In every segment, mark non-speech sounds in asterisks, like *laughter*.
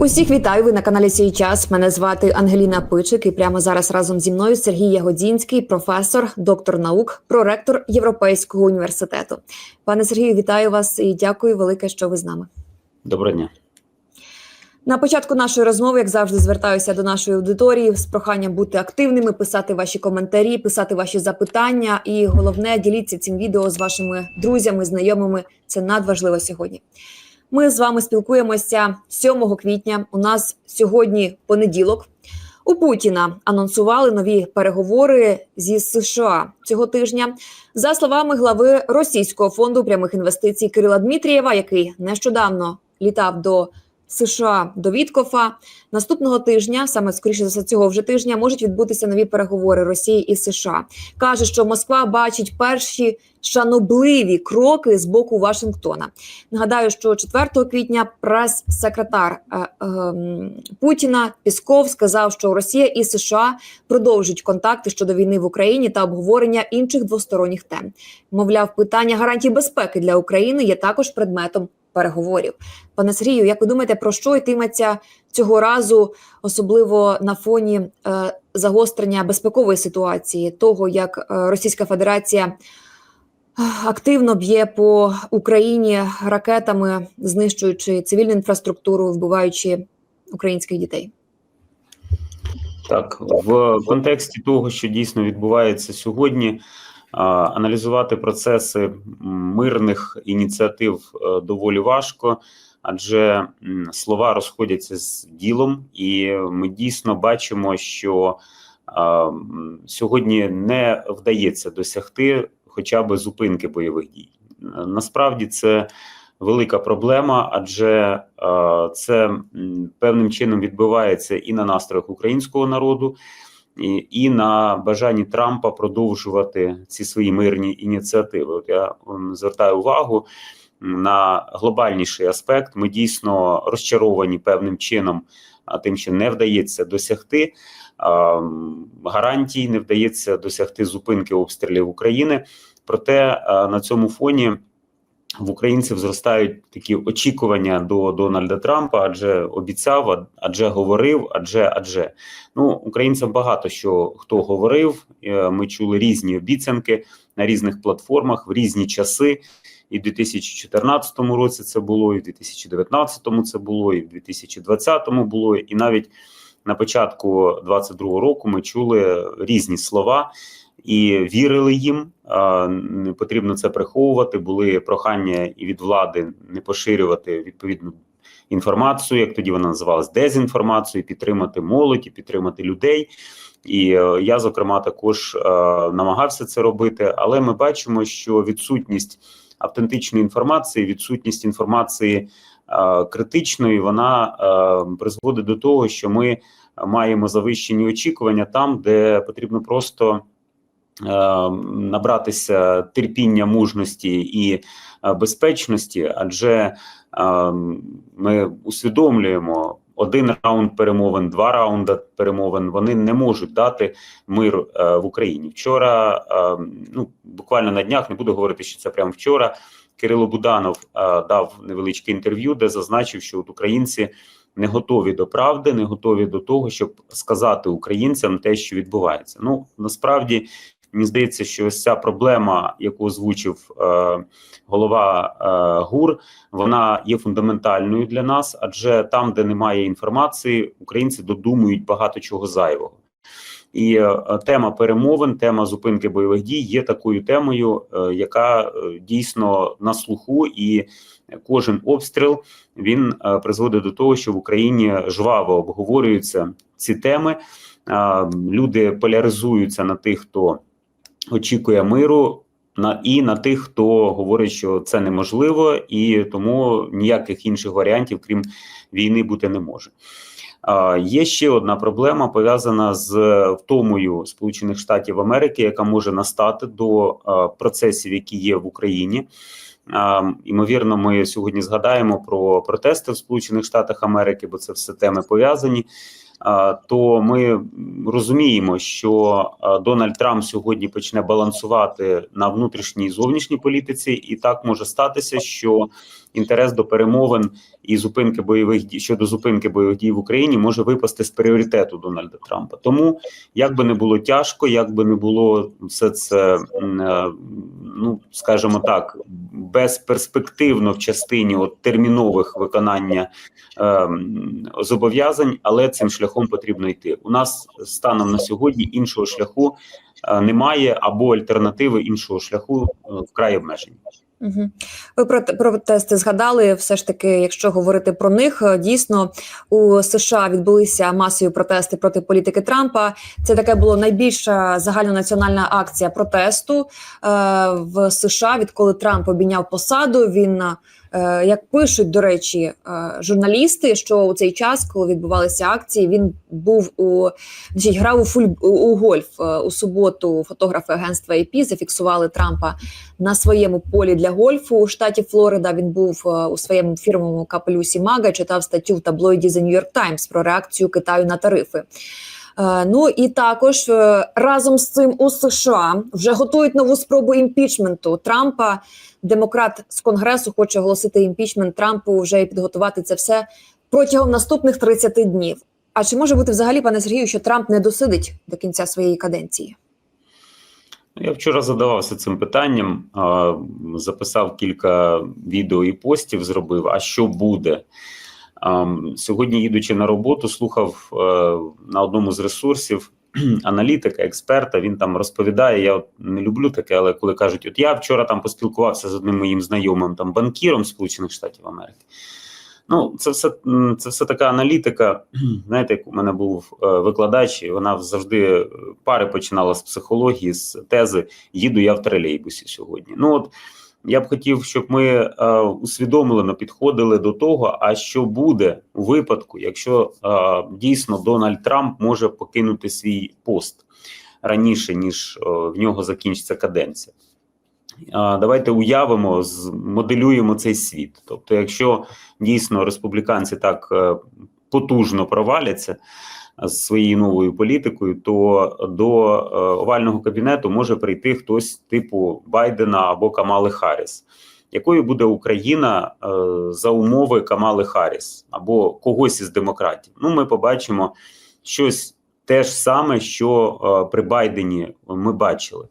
Усіх вітаю. Ви на каналі Сій час. Мене звати Ангеліна Пичик. І прямо зараз разом зі мною Сергій Ягодінський, професор, доктор наук, проректор Європейського університету. Пане Сергію, вітаю вас і дякую велике, що ви з нами. Доброго дня. На початку нашої розмови, як завжди, звертаюся до нашої аудиторії з проханням бути активними, писати ваші коментарі, писати ваші запитання. І головне, діліться цим відео з вашими друзями, знайомими. Це надважливо сьогодні. Ми з вами спілкуємося 7 квітня. У нас сьогодні понеділок. У Путіна анонсували нові переговори зі США цього тижня. За словами глави Російського фонду прямих інвестицій Кирила Дмитрієва, який нещодавно літав до США до Віткофа. Наступного тижня, саме скоріше за цього вже тижня, можуть відбутися нові переговори Росії і США. каже, що Москва бачить перші шанобливі кроки з боку Вашингтона. Нагадаю, що 4 квітня прес-секретар е, е, Путіна Пісков сказав, що Росія і США продовжують контакти щодо війни в Україні та обговорення інших двосторонніх тем. Мовляв, питання гарантій безпеки для України є також предметом переговорів. Пане Сергію, як ви думаєте, про що йтиметься цього разу, особливо на фоні е, загострення безпекової ситуації, того як е, Російська Федерація е, активно б'є по Україні ракетами, знищуючи цивільну інфраструктуру, вбиваючи українських дітей? Так, в контексті того, що дійсно відбувається сьогодні, аналізувати процеси мирних ініціатив е, доволі важко, адже слова розходяться з ділом, і ми дійсно бачимо, що сьогодні не вдається досягти хоча б зупинки бойових дій. Насправді це велика проблема, адже це певним чином відбувається і на настроях українського народу і, на бажанні Трампа продовжувати ці свої мирні ініціативи. От я звертаю увагу на глобальніший аспект. Ми дійсно розчаровані певним чином, тим, що не вдається досягти гарантій, не вдається досягти зупинки обстрілів України. Проте на цьому фоні в українців зростають такі очікування до Дональда Трампа, адже обіцяв, адже говорив, адже адже ну українцям багато що хто говорив. Е, ми чули різні обіцянки на різних платформах в різні часи. І в 2014 році це було, і в 2019 це було, і в 2020 було, і навіть на початку 2022 року ми чули різні слова і вірили їм. Не потрібно це приховувати. Були прохання і від влади не поширювати відповідну інформацію, як тоді вона називалась дезінформацією, підтримати молодь, і підтримати людей. І е, я, зокрема, також е, намагався це робити, але ми бачимо, що відсутність автентичної інформації, відсутність інформації е, критичної, вона призводить до того, що ми маємо завищені очікування там, де потрібно просто. Е, набратися терпіння, мужності і е, безпечності, адже е, ми усвідомлюємо. Один раунд перемовин, два раунди перемовин вони не можуть дати мир в Україні. Вчора ну буквально на днях не буду говорити, що це прямо вчора. Кирило Буданов дав невеличке інтерв'ю, де зазначив, що от українці не готові до правди, не готові до того, щоб сказати українцям те, що відбувається. Ну насправді Мені здається, що ось ця проблема, яку озвучив е, голова е, ГУР, вона є фундаментальною для нас, адже там, де немає інформації, українці додумують багато чого зайвого. І е, тема перемовин, тема зупинки бойових дій є такою темою, е, яка е, дійсно на слуху, і кожен обстріл він призводить до того, що в Україні жваво обговорюються ці теми. Люди поляризуються на тих, хто очікує миру на і на тих, хто говорить, що це неможливо, і тому ніяких інших варіантів, крім війни, бути не може. Є ще одна проблема пов'язана з втомою Сполучених Штатів Америки, яка може настати до процесів, які є в Україні. Імовірно, ми сьогодні згадаємо про протести в Сполучених Штатах Америки, бо це все теми пов'язані. То ми розуміємо, що Дональд Трамп сьогодні почне балансувати на внутрішній і зовнішній політиці, і так може статися, що інтерес до перемовин і зупинки бойових дій щодо зупинки бойових дій в Україні може випасти з пріоритету Дональда Трампа. Тому як би не було тяжко, як би не було все це, е, ну скажімо так, безперспективно в частині от термінових виконання е, зобов'язань, але цим шляхом потрібно йти. У нас станом на сьогодні іншого шляху е, немає, або альтернативи іншого шляху е, вкрай обмежені. Ви про про протести згадали. Все ж таки, якщо говорити про них, е, дійсно у США відбулися масові протести проти політики Трампа. Це таке було найбільша загальнонаціональна акція протесту е, в США, відколи Трамп обійняв посаду. Він е, як пишуть до речі, е, журналісти, що у цей час, коли відбувалися акції, він був у значить, грав у фуль у- гольф Е, у суботу. Фотографи агентства AP зафіксували Трампа на своєму полі для гольфу у штаті Флорида. Він був е, у своєму фірмовому капелюсі Мага, читав статтю в таблоїді The New York Times про реакцію Китаю на тарифи. Е, Ну і також е, разом з цим у США вже готують нову спробу імпічменту Трампа. Демократ з конгресу хоче оголосити імпічмент Трампу вже і підготувати це все протягом наступних 30 днів. А чи може бути взагалі, пане Сергію, що Трамп не досидить до кінця своєї каденції? Ну, Я вчора задавався цим питанням, записав кілька відео і постів, зробив. А що буде? А, Сьогодні, їдучи на роботу, слухав е, на одному з ресурсів *clears throat* аналітика, експерта. Він там розповідає. Я от не люблю таке, але коли кажуть, от я вчора там поспілкувався з одним моїм знайомим там банкіром Сполучених Штатів Америки. Ну, це все це все така аналітика. *clears throat* Знаєте, як у мене був е, викладач, і вона завжди е, пари починала з психології, з тези Їду я в тролейбусі сьогодні. Ну от я б хотів, щоб ми е, усвідомлено підходили до того, а що буде у випадку, якщо е, дійсно Дональд Трамп може покинути свій пост раніше, ніж е, в нього закінчиться каденція. А, Давайте уявимо, змоделюємо цей світ. Тобто, якщо дійсно республіканці так е, потужно проваляться з своєю новою політикою, то до е, овального кабінету може прийти хтось типу Байдена або Камали Харріс. Якою буде Україна е, за умови Камали Харріс або когось із демократів? Ну, ми побачимо щось те ж саме, що е, при Байдені ми бачили.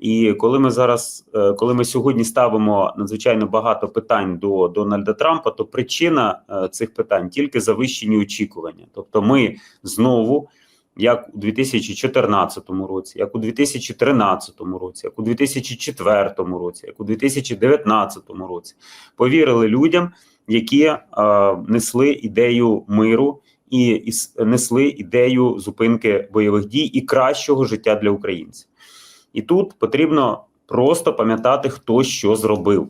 І коли ми зараз, е, коли ми сьогодні ставимо надзвичайно багато питань до Дональда Трампа, то причина е, цих питань тільки завищені очікування. Тобто, ми знову, як у 2014 році, як у 2013 році, як у 2004 році, як у 2019 році, повірили людям, які е, несли ідею миру. І, несли ідею зупинки бойових дій і кращого життя для українців. І тут потрібно просто пам'ятати, хто що зробив.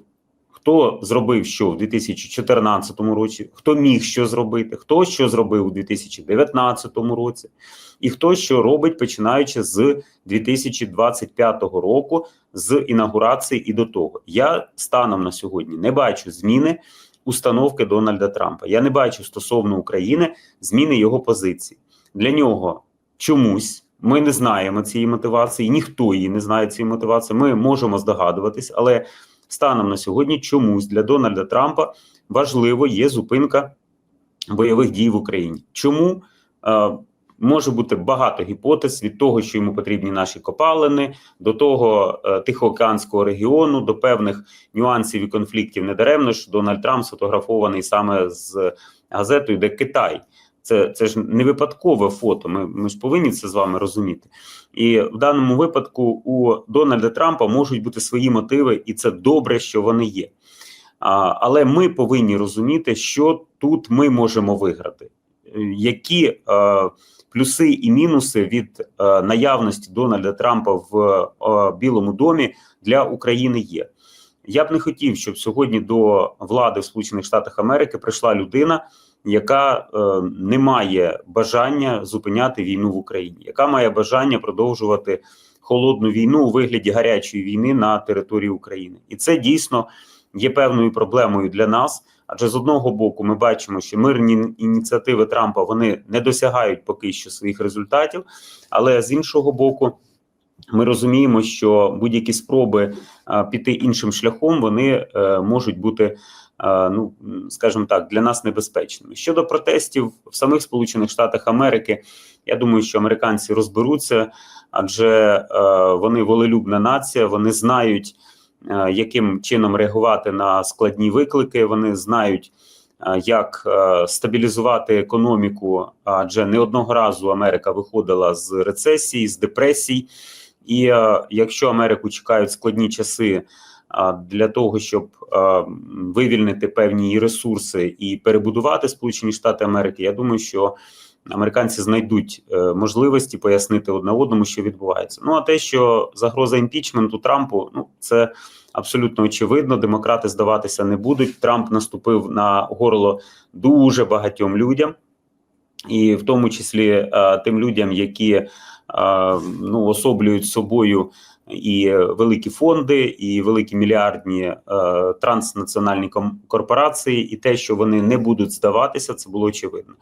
Хто зробив що в 2014 році, хто міг що зробити, хто що зробив у 2019 році, і хто що робить починаючи з 2025 року, з інаугурації і до того. Я станом на сьогодні не бачу зміни установки Дональда Трампа. Я не бачу стосовно України зміни його позиції. Для нього чомусь ми не знаємо цієї мотивації, ніхто її не знає цієї мотивації. Ми можемо здогадуватись, але станом на сьогодні чомусь для Дональда Трампа важливо є зупинка бойових дій в Україні. Чому? Е, Може бути багато гіпотез від того, що йому потрібні наші копалини, до того е, Тихоокеанського регіону, до певних нюансів і конфліктів. Недаремно ж Дональд Трамп сфотографований саме з газетою, де Китай. Це це ж не випадкове фото. Ми, ми ж повинні це з вами розуміти. І в даному випадку у Дональда Трампа можуть бути свої мотиви, і це добре, що вони є. А, але ми повинні розуміти, що тут ми можемо виграти, які е, плюси і мінуси від е, наявності Дональда Трампа в е, Білому домі для України є. Я б не хотів, щоб сьогодні до влади в Сполучених Штатах Америки прийшла людина, яка е, не має бажання зупиняти війну в Україні, яка має бажання продовжувати холодну війну у вигляді гарячої війни на території України, і це дійсно є певною проблемою для нас. Адже з одного боку ми бачимо, що мирні ініціативи Трампа вони не досягають поки що своїх результатів, але з іншого боку. Ми розуміємо, що будь-які спроби а, піти іншим шляхом вони е, можуть бути, ну скажімо так, для нас небезпечними. Щодо протестів в самих Сполучених Штатах Америки, я думаю, що американці розберуться, адже е, вони волелюбна нація, вони знають, е, яким чином реагувати на складні виклики. Вони знають. е, Як е, стабілізувати економіку? Адже не одного разу Америка виходила з рецесії, з депресій, і е, якщо Америку чекають складні часи для того, щоб е, вивільнити певні ресурси і перебудувати Сполучені Штати Америки, я думаю, що американці знайдуть е, можливості пояснити одне одному, що відбувається. Ну а те, що загроза імпічменту Трампу, ну це абсолютно очевидно. Демократи здаватися не будуть. Трамп наступив на горло дуже багатьом людям, і в тому числі е, тим людям, які ну особлюють собою і великі фонди, і великі мільярдні е, транснаціональні корпорації, і те, що вони не будуть здаватися, це було очевидно.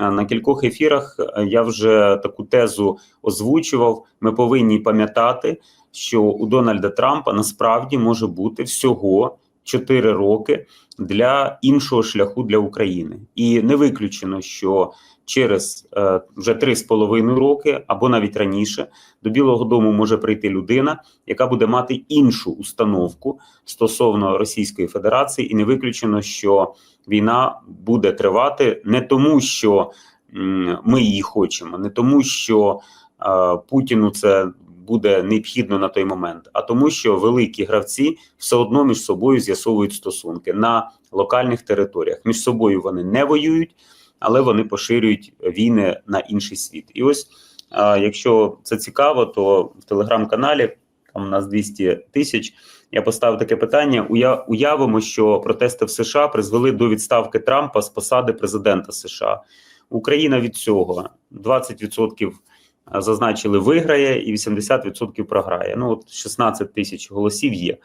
Е, На кількох ефірах е, я вже таку тезу озвучував. Ми повинні пам'ятати, що у Дональда Трампа насправді може бути всього 4 роки для іншого шляху для України, і не виключено, що через е, вже 3,5 роки або навіть раніше до Білого Дому може прийти людина, яка буде мати іншу установку стосовно Російської Федерації, і не виключено, що війна буде тривати не тому, що м, ми її хочемо, не тому, що е, Путіну це буде необхідно на той момент, а тому, що великі гравці все одно між собою з'ясовують стосунки на локальних територіях. Між собою вони не воюють, але вони поширюють війни на інший світ. І ось, якщо це цікаво, то в телеграм-каналі там у нас 200 тисяч. Я поставив таке питання: Уя- уявимо, що протести в США призвели до відставки Трампа з посади президента США. Україна від цього 20% зазначили виграє, і 80% програє. Ну от 16 тисяч голосів є.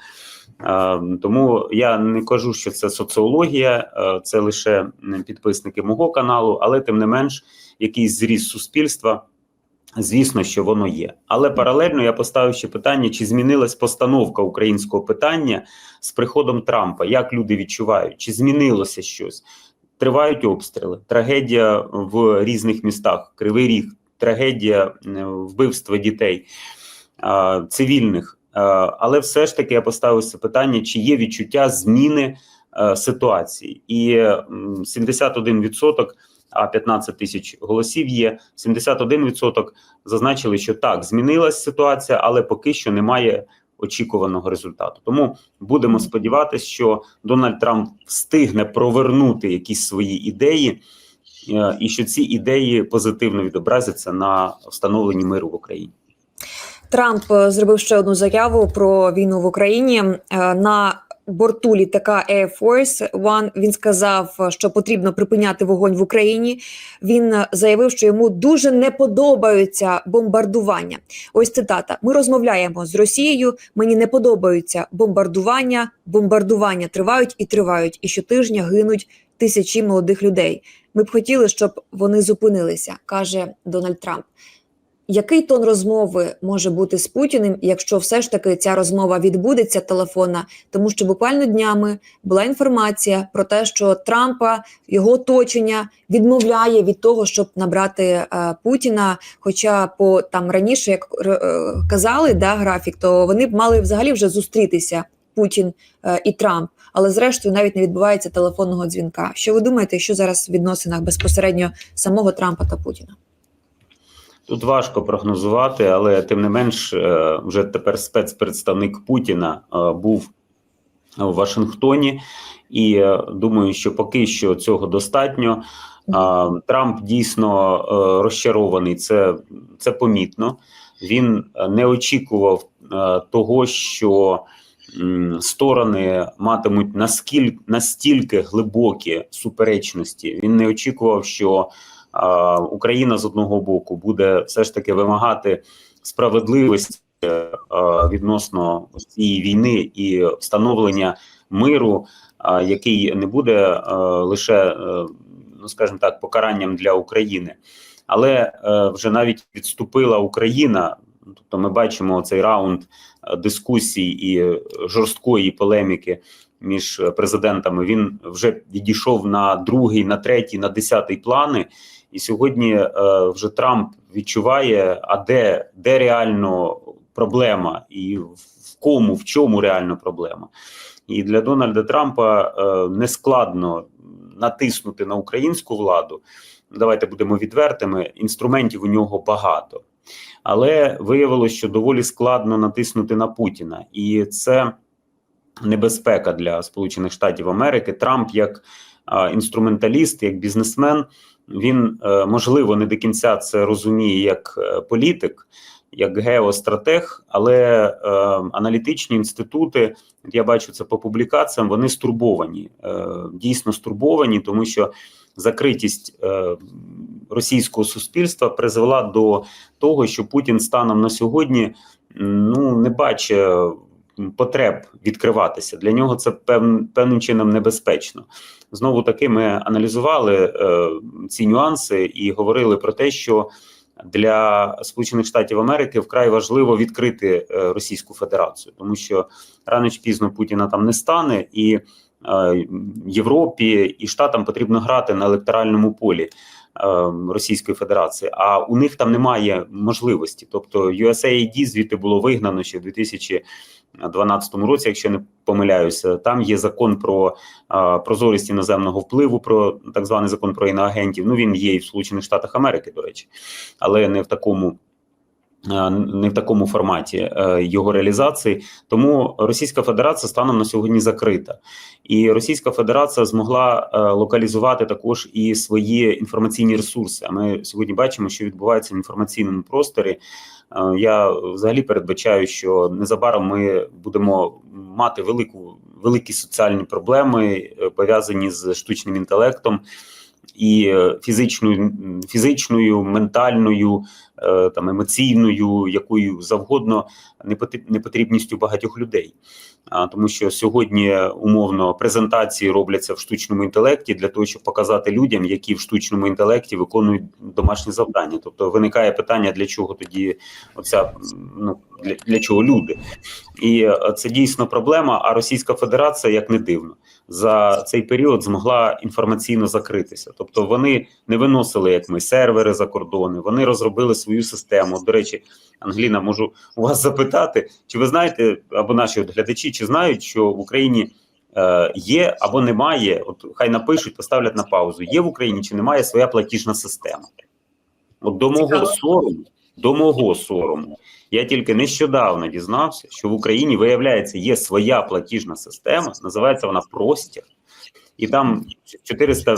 Е, Тому я не кажу, що це соціологія, е, це лише підписники мого каналу, але тим не менш, якийсь зріст суспільства. Звісно, що воно є, але паралельно я поставив ще питання: чи змінилась постановка українського питання з приходом Трампа? Як люди відчувають? Чи змінилося щось? Тривають обстріли, трагедія в різних містах, Кривий Ріг, трагедія е, вбивства дітей цивільних. Але все ж таки я поставив це питання: чи є відчуття зміни е, ситуації? І 71%, а 15 тисяч голосів є. 71% зазначили, що так, змінилась ситуація, але поки що немає очікуваного результату. Тому будемо сподіватися, що Дональд Трамп встигне провернути якісь свої ідеї, і що ці ідеї позитивно відобразяться на встановленні миру в Україні. Трамп е, зробив ще одну заяву про війну в Україні Е, на борту літака Air Force One Він сказав, е, що потрібно припиняти вогонь в Україні. Він е, заявив, що йому дуже не подобаються бомбардування. Ось цитата: Ми розмовляємо з Росією. Мені не подобаються бомбардування. Бомбардування тривають і тривають. І щотижня гинуть тисячі молодих людей. Ми б хотіли, щоб вони зупинилися, каже Дональд Трамп. Який тон розмови може бути з Путіним, якщо все ж таки ця розмова відбудеться телефонна? Тому що буквально днями була інформація про те, що Трампа його оточення відмовляє від того, щоб набрати е, Путіна. Хоча по там раніше, як е, казали, да графік, то вони б мали взагалі вже зустрітися Путін е, і Трамп. Але зрештою навіть не відбувається телефонного дзвінка. Що ви думаєте, що зараз в відносинах безпосередньо самого Трампа та Путіна? Тут важко прогнозувати, але тим не менш, е, вже тепер спецпредставник Путіна е, був у Вашингтоні, і е, думаю, що поки що цього достатньо. Трамп дійсно розчарований. Це, це помітно. Він не очікував того, що сторони матимуть наскільки настільки глибокі суперечності. Він не очікував, що а, Україна з одного боку буде все ж таки вимагати справедливості е, відносно цієї війни і встановлення миру, а, який не буде е, лише, е, ну скажімо так, покаранням для України. Але е, вже навіть відступила Україна. Тобто, ми бачимо цей раунд е, дискусій і е, жорсткої полеміки між президентами. Він вже відійшов на другий, на третій, на десятий плани. І сьогодні е, вже Трамп відчуває, а де, де реально проблема, і в кому, в чому реально проблема. І для Дональда Трампа е, нескладно натиснути на українську владу. Давайте будемо відвертими. Інструментів у нього багато, але виявилося, що доволі складно натиснути на Путіна, і це небезпека для Сполучених Штатів Америки. Трамп, як інструменталіст, як бізнесмен, він е, можливо не до кінця це розуміє як е, політик, як геостратег, але е, аналітичні інститути, я бачу це по публікаціям, вони стурбовані, е, дійсно стурбовані, тому що закритість е, російського суспільства призвела до того, що Путін станом на сьогодні ну не бачить потреб відкриватися. Для нього це пев, певним чином небезпечно. Знову таки, ми аналізували е, ці нюанси і говорили про те, що для Сполучених Штатів Америки вкрай важливо відкрити е, Російську Федерацію, тому що рано чи пізно Путіна там не стане, і е, Європі і Штатам потрібно грати на електоральному полі. Російської Федерації, а у них там немає можливості. Тобто USAID звідти було вигнано ще в 2012 році, якщо не помиляюся. Там є закон про прозорість іноземного впливу, про так званий закон про іноагентів. Ну він є і в Сполучених Штатах Америки, до речі, але не в такому. Не в такому форматі е, його реалізації, тому Російська Федерація станом на сьогодні закрита, і Російська Федерація змогла е, локалізувати також і свої інформаційні ресурси. А ми сьогодні бачимо, що відбувається в інформаційному просторі. Е, Я взагалі передбачаю, що незабаром ми будемо мати велику великі соціальні проблеми пов'язані з штучним інтелектом і фізичною, фізичною, ментальною, там емоційною, якою завгодно непотрібністю багатьох людей. А тому, що сьогодні умовно презентації робляться в штучному інтелекті для того, щоб показати людям, які в штучному інтелекті виконують домашні завдання. Тобто виникає питання, для чого тоді оця ну для, для чого люди, і це дійсно проблема. А Російська Федерація, як не дивно, за цей період змогла інформаційно закритися. Тобто вони не виносили як ми сервери за кордони, вони розробили свою систему. До речі, Англіна, можу у вас запитати, чи ви знаєте, або наші глядачі, чи знають, що в Україні е, є або немає, от хай напишуть, поставлять на паузу, є в Україні чи немає своя платіжна система? От до мого сорому, до мого сорому, я тільки нещодавно дізнався, що в Україні, виявляється, є своя платіжна система, називається вона Простір. І там 400,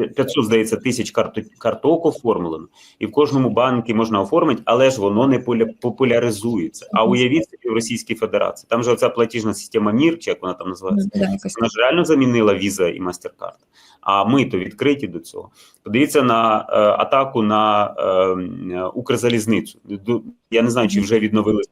е, 500, здається, тисяч карто- карток оформлено, і в кожному банку можна оформити, але ж воно не популяризується. А уявіть собі в Російській Федерації. Там же оця платіжна система МІР, чи як вона там називається, вона ж реально замінила Visa і MasterCard. А ми то відкриті до цього. Подивіться на е, атаку на е, Укрзалізницю. Я не знаю, чи вже відновили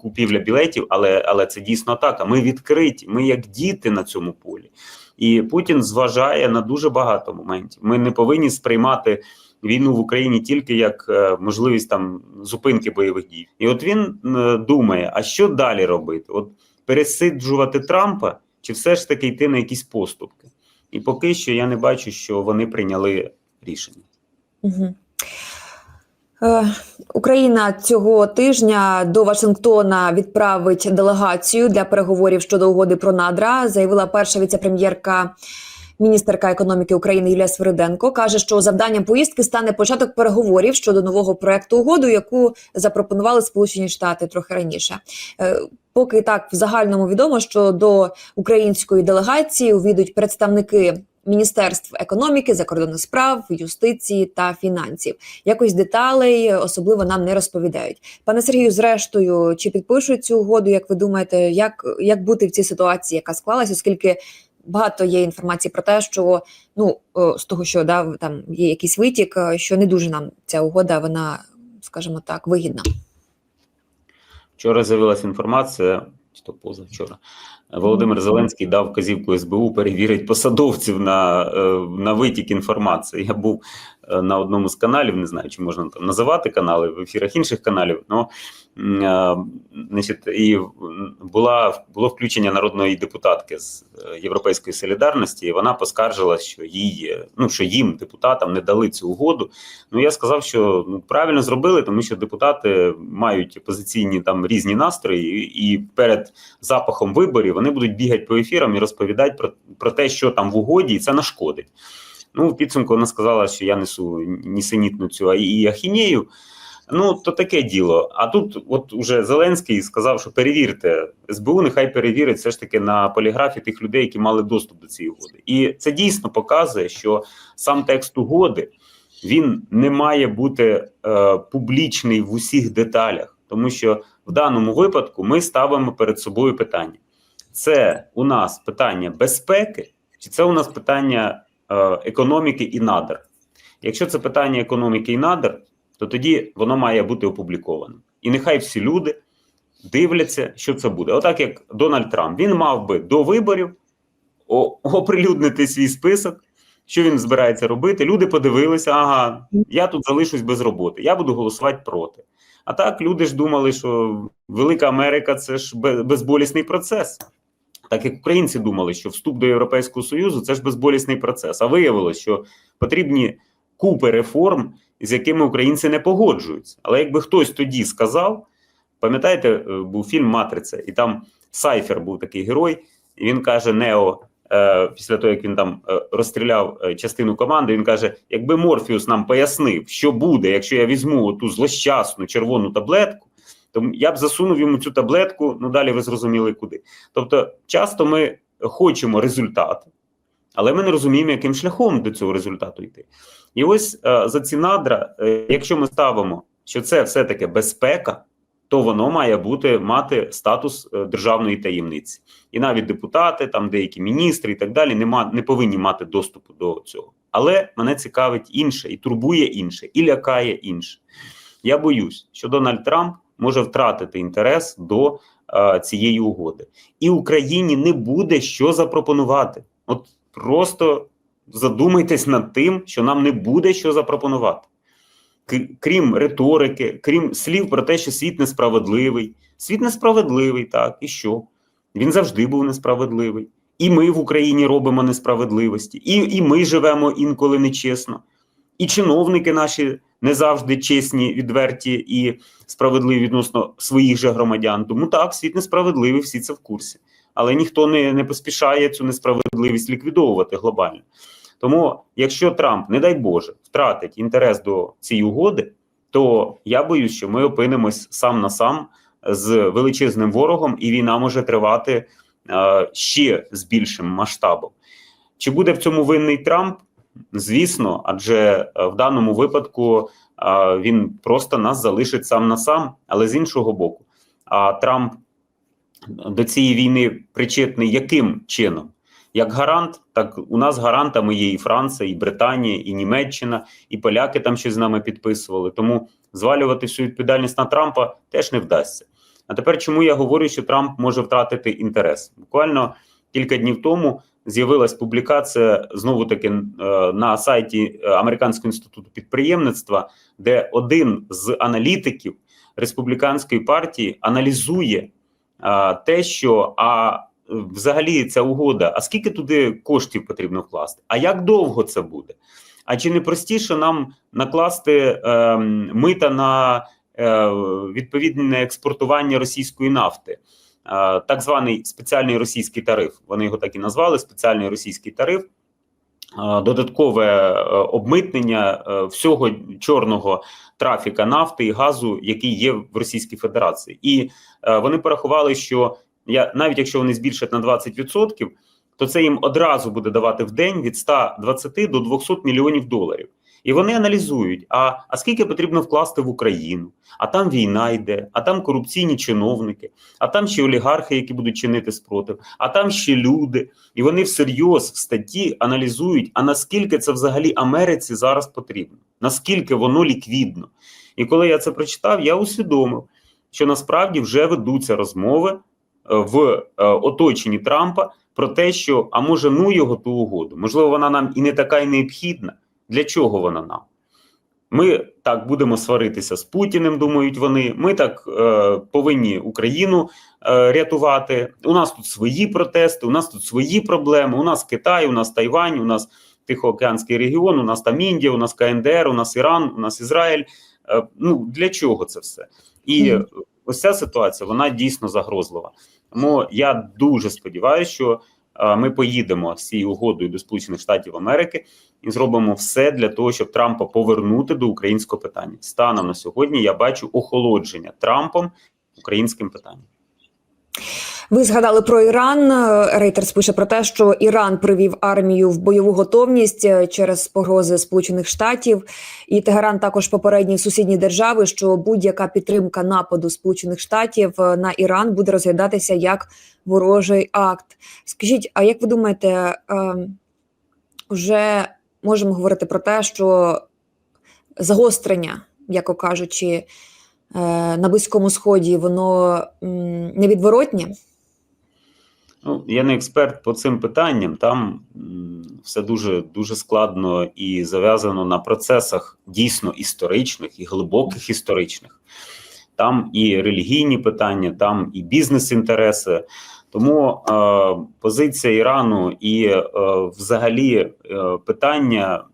купівля білетів, але, але це дійсно атака. Ми відкриті, ми як діти на цьому полі. І Путін зважає на дуже багато моментів. Ми не повинні сприймати війну в Україні тільки як е, можливість там зупинки бойових дій. І от він е, думає: а що далі робити? От пересиджувати Трампа, чи все ж таки йти на якісь поступки? І поки що я не бачу, що вони прийняли рішення. Угу. Е, Україна цього тижня до Вашингтона відправить делегацію для переговорів щодо угоди про надра. Заявила перша віцепрем'єрка. Міністерка економіки України Юлія Свириденко каже, що завданням поїздки стане початок переговорів щодо нового проекту угоду, яку запропонували Сполучені Штати трохи раніше. Е, Поки так в загальному відомо, що до української делегації увійдуть представники міністерств економіки, закордонних справ, юстиції та фінансів. Якось деталей особливо нам не розповідають. Пане Сергію, зрештою, чи підпишуть цю угоду? Як ви думаєте, як, як бути в цій ситуації, яка склалась, оскільки багато є інформації про те, що ну з того, що да, там є якийсь витік, е, що не дуже нам ця угода, вона, скажімо так, вигідна. Вчора з'явилася інформація, чи то позавчора, Володимир Зеленський дав вказівку СБУ перевірити посадовців на, е, на витік інформації. Я був е, на одному з каналів, не знаю, чи можна там називати канали в ефірах інших каналів. Ну е, значить, і була було включення народної депутатки з Європейської солідарності. і Вона поскаржила, що їй ну що їм депутатам не дали цю угоду. Ну я сказав, що ну правильно зробили, тому що депутати мають опозиційні там різні настрої, і перед запахом виборів вони будуть бігати по ефірам і розповідати про, про те, що там в угоді, і це нашкодить. Ну, в підсумку вона сказала, що я несу нісенітну цю а- і ахінею. Ну, то таке діло. А тут, от уже Зеленський сказав, що перевірте, СБУ нехай перевірить все ж таки на поліграфі тих людей, які мали доступ до цієї угоди. І це дійсно показує, що сам текст угоди він не має бути е, публічний в усіх деталях, тому що в даному випадку ми ставимо перед собою питання: це у нас питання безпеки, чи це у нас питання е, економіки і надр? Якщо це питання економіки і надр, то тоді воно має бути опубліковано. І нехай всі люди дивляться, що це буде. Отак як Дональд Трамп, він мав би до виборів оприлюднити свій список, що він збирається робити. Люди подивилися, ага, я тут залишусь без роботи, я буду голосувати проти. А так люди ж думали, що Велика Америка це ж безболісний процес. Так як українці думали, що вступ до Європейського Союзу це ж безболісний процес. А виявилось, що потрібні купи реформ, з якими українці не погоджуються. Але якби хтось тоді сказав, пам'ятаєте, е, був фільм Матриця, і там Сайфер був такий герой, і він каже: Нео, е, після того, як він там е, розстріляв частину команди, він каже: якби Морфіус нам пояснив, що буде, якщо я візьму ту злощасну червону таблетку, то я б засунув йому цю таблетку, ну далі ви зрозуміли куди. Тобто, часто ми хочемо результат, але ми не розуміємо, яким шляхом до цього результату йти. І ось е, за ці надра, е, якщо ми ставимо, що це все-таки безпека, то воно має бути мати статус е, державної таємниці. І навіть депутати, там деякі міністри і так далі, не, ма, не повинні мати доступу до цього. Але мене цікавить інше, і турбує інше, і лякає інше. Я боюсь, що Дональд Трамп може втратити інтерес до е, цієї угоди, і Україні не буде що запропонувати. От просто задумайтесь над тим, що нам не буде що запропонувати. Крім риторики, крім слів про те, що світ несправедливий. Світ несправедливий, так, і що? Він завжди був несправедливий. І ми в Україні робимо несправедливості, і, і ми живемо інколи нечесно. І чиновники наші не завжди чесні, відверті і справедливі відносно своїх же громадян. Тому так, світ несправедливий, всі це в курсі. Але ніхто не, не поспішає цю несправедливість ліквідовувати глобально. Тому, якщо Трамп, не дай Боже, втратить інтерес до цієї угоди, то я боюсь, що ми опинимось сам на сам з величезним ворогом, і війна може тривати е, ще з більшим масштабом. Чи буде в цьому винний Трамп? Звісно, адже е, в даному випадку е, він просто нас залишить сам на сам, але з іншого боку, а Трамп до цієї війни причетний яким чином? Як гарант, так у нас гарантами є і Франція, і Британія, і Німеччина, і поляки там щось з нами підписували. Тому звалювати всю відповідальність на Трампа теж не вдасться. А тепер чому я говорю, що Трамп може втратити інтерес? Буквально кілька днів тому з'явилась публікація знову таки е, на сайті е, Американського інституту підприємництва, де один з аналітиків республіканської партії аналізує е, те, що а взагалі ця угода, а скільки туди коштів потрібно вкласти? А як довго це буде? А чи не простіше нам накласти е, мита на е, відповідне експортування російської нафти? Так званий спеціальний російський тариф. Вони його так і назвали: спеціальний російський тариф. Додаткове е, обмитнення е, всього чорного трафіка нафти і газу, який є в Російській Федерації, і е, вони порахували, що я навіть якщо вони збільшать на 20%, то це їм одразу буде давати в день від 120 до 200 мільйонів доларів. І вони аналізують: а, а скільки потрібно вкласти в Україну? А там війна йде, а там корупційні чиновники, а там ще олігархи, які будуть чинити спротив, а там ще люди. І вони всерйоз в статті аналізують, а наскільки це взагалі Америці зараз потрібно, наскільки воно ліквідно. І коли я це прочитав, я усвідомив, що насправді вже ведуться розмови в е, оточенні Трампа про те, що а може ну його ту угоду. Можливо, вона нам і не така й необхідна. Для чого вона нам? Ми так будемо сваритися з Путіним, думають вони. Ми так е, повинні Україну е, рятувати. У нас тут свої протести, у нас тут свої проблеми. У нас Китай, у нас Тайвань, у нас Тихоокеанський регіон, у нас там Індія, у нас КНДР, у нас Іран, у нас Ізраїль. Е, ну для чого це все? І Мгм. ось ця ситуація вона дійсно загрозлива. Тому я дуже сподіваюся, що ми поїдемо з цією угодою до Сполучених Штатів Америки і зробимо все для того, щоб Трампа повернути до українського питання. Станом на сьогодні я бачу охолодження Трампом українським питанням. Ви згадали про Іран. Рейтерс пише про те, що Іран привів армію в бойову готовність е, через погрози Сполучених Штатів, і Тегеран також попередні сусідні держави, що будь-яка підтримка нападу Сполучених Штатів е, на Іран буде розглядатися як ворожий акт. Скажіть, а як ви думаєте, е, вже можемо говорити про те, що загострення, яко кажучи, е, на Близькому Сході, воно невідворотнє? Ну, я не експерт по цим питанням. Там все дуже дуже складно і зав'язано на процесах дійсно історичних і глибоких історичних. Там і релігійні питання, там і бізнес-інтереси. Тому е, позиція Ірану і е, взагалі е, питання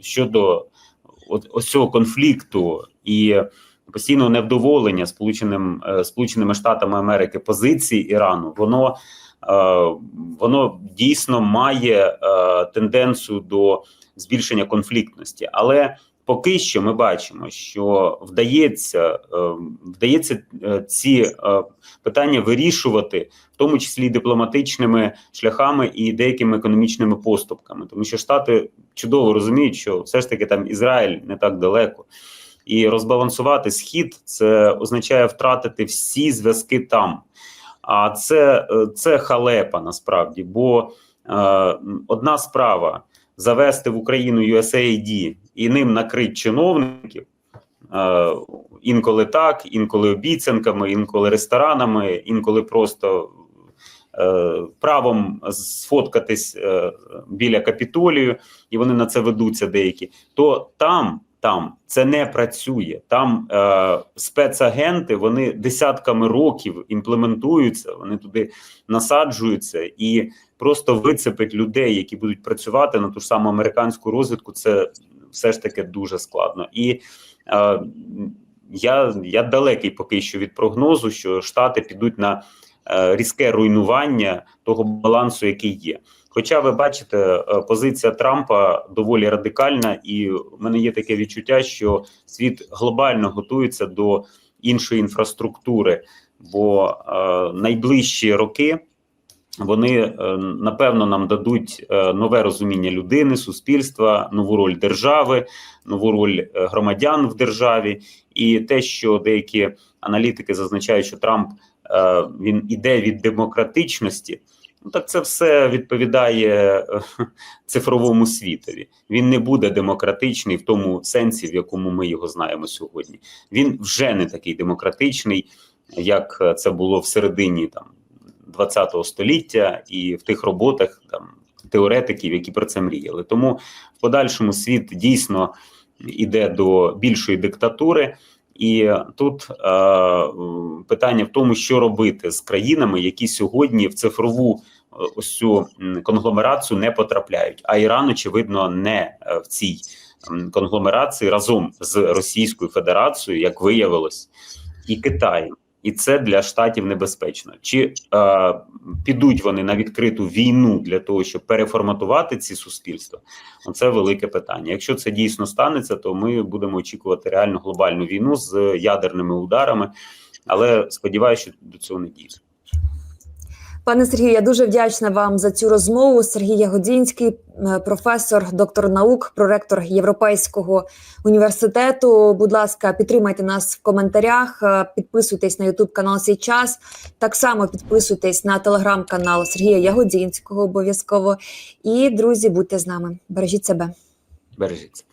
щодо ось цього конфлікту і постійного невдоволення Сполученим, е, Сполученими Штатами Америки позиції Ірану, воно воно дійсно має е, тенденцію до збільшення конфліктності, але поки що ми бачимо, що вдається, е, вдається е, ці е, питання вирішувати, в тому числі дипломатичними шляхами і деякими економічними поступками, тому що Штати чудово розуміють, що все ж таки там Ізраїль не так далеко. І розбалансувати схід це означає втратити всі зв'язки там. А це, е, це халепа насправді. Бо е, одна справа завести в Україну USAID і ним накрити чиновників. Е, інколи так, інколи обіцянками, інколи ресторанами, інколи просто е, правом сфоткатись е, біля капітолію, і вони на це ведуться деякі. То там, там це не працює. Там е, спецагенти вони десятками років імплементуються, вони туди насаджуються і просто вицепить людей, які будуть працювати на ту ж саму американську розвідку. Це все ж таки дуже складно. І е, я, я далекий поки що від прогнозу, що Штати підуть на е, різке руйнування того балансу, який є. Хоча ви бачите, е, позиція Трампа доволі радикальна, і в мене є таке відчуття, що світ глобально готується до іншої інфраструктури, бо е, найближчі роки вони е, напевно нам дадуть нове розуміння людини, суспільства, нову роль держави, нову роль громадян в державі, і те, що деякі аналітики зазначають, що Трамп він іде від демократичності. Ну так це все відповідає е, *laughs* цифровому світові. Він не буде демократичний в тому сенсі, в якому ми його знаємо сьогодні. Він вже не такий демократичний, як е, це було в середині там 20-го століття, і в тих роботах там теоретиків, які про це мріяли. Тому в подальшому світ дійсно іде до більшої диктатури. І тут е, питання в тому, що робити з країнами, які сьогодні в цифрову е, ось цю конгломерацію не потрапляють. А Іран, очевидно, не е, в цій конгломерації разом з Російською Федерацією, як виявилось, і Китаєм. І це для штатів небезпечно. Чи е, підуть вони на відкриту війну для того, щоб переформатувати ці суспільства? Це велике питання. Якщо це дійсно станеться, то ми будемо очікувати реальну глобальну війну з ядерними ударами. Але сподіваюся, що до цього не дійде. Пане Сергію, я дуже вдячна вам за цю розмову. Сергій Ягодзінський, е, професор, доктор наук, проректор Європейського університету. Будь ласка, підтримайте нас в коментарях, е, підписуйтесь на Ютуб канал «Сей час. Так само підписуйтесь на телеграм-канал Сергія Ягодзінського обов'язково. І друзі, будьте з нами. Бережіть себе. Бережіться.